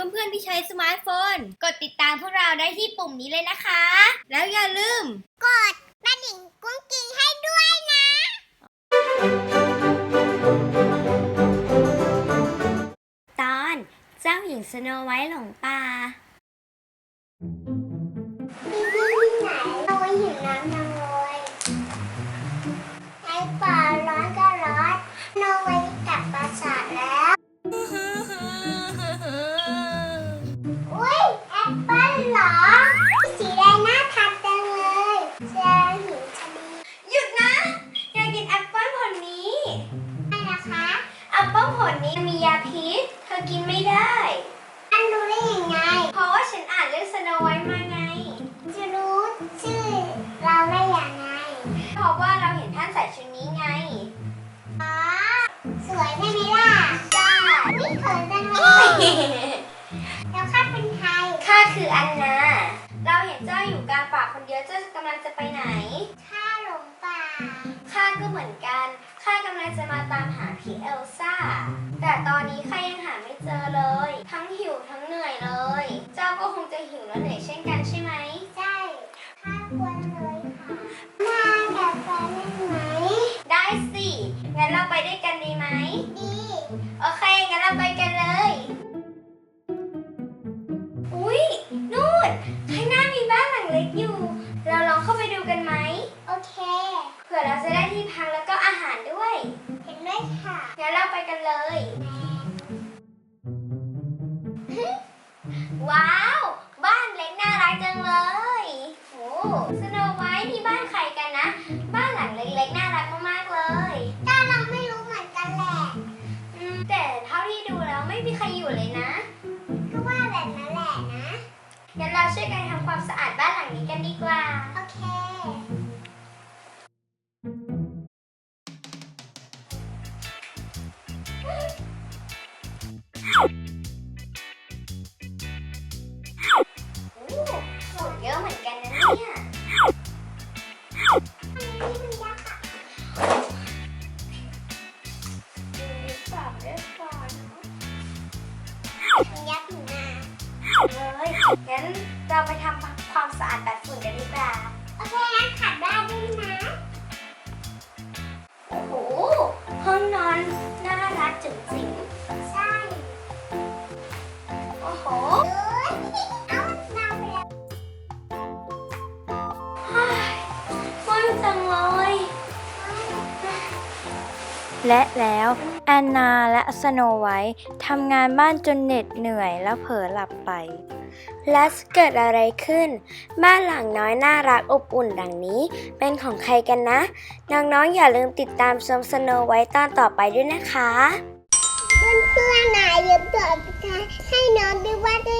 เพื่อนๆที่ใช้สมาร์ทโฟน กดติดตามพวกเราได้ที่ปุ่มนี้เลยนะคะ แล้วอย่าลืม กดกระดิ่งกุ้งกิ้งให้ด้วยนะ ตอนเจ้าหญิงสโนไวท์หลงป่า อกินไม่ได้อันรู้ได้ยังไง เพราะว่าฉันอ่านเรื่องสโนไวท์มาไง จะรู้ชื่อเราได้ยังไง เพราะว่าเราเห็นท่านใส่ชุดนี้ไง อ๋อ สวยใช่ไหมล่ะจ้าวิเขินจังเลยแล้วข้าเป็นใคร ข้าคืออันนา เราเห็นเจ้าอยู่กลางป่าคนเดียวเจ้ากำลังจะไปไหน ข้าหลงป่า ข้าก็เหมือนกัน ข้ากำลังจะมาตามหาผีเอลซ่า แต่ตอนนี้ข้ายังหาไม่เจอเลย ทั้งหิวทั้งเหนื่อยเลย เจ้าก็คงจะหิวและเหนื่อยเช่นกันใช่ไหม ใช่ข้ากลัวเลยค่ะ มากับแฟนได้ไหม ได้สิ งั้นเราไปด้วยกันดีไหม ดี โอเค งั้นเราไปกันเลย อุ๊ย นู่น ข้างหน้ามีบ้านหลังเล็กอยู่ เราลองเข้าไปดูกันไหม โอเค เผื่อเราจะได้ที่พักแล้วก็อาหารด้วย เห็นด้วยค่ะ งั้น เราไปกันเลย ว้าว บ้านเล็กน่ารักจังเลยโอ้สโนไวท์นี่บ้านใครกันนะ บ้านหลังเล็กๆน่ารักมากๆเลยถ้าเราไม่รู้เหมือนกันแหละอืมแต่เท่าที่ดูแล้วไม่มีใครอยู่เลยนะ ก็ว่าแบบนั้นแหละนะ งั้นเราช่วยกันทำความสะอาดบ้านหลังนี้กันดีกว่า งั้นเราไปทำความสะอาดแบบฝุ่นกันดีกว่า โอเคงั้นขัดได้ด้วยนะ โอ้โห ห้องนอนน่ารักจุ๋มจิ๋มใช่ โอ้โหเอ้ยเอาน้ำไปแล้วฮ่ายว่างจังเลย และแล้วแอนนาและสโนไวท์ทำงานบ้านจนเหน็ดเหนื่อยแล้วเผลอหลับไป และเกิดอะไรขึ้น บ้านหลังน้อยน่ารักอบอุ่นดังนี้ เป็นของใครกันนะ น้องๆอย่าลืมติดตามชมสโนไว้ตอนต่อไปด้วยนะคะ เพื่อนๆนะอย่าเปิดกันให้น้องด้วยว่าด้วย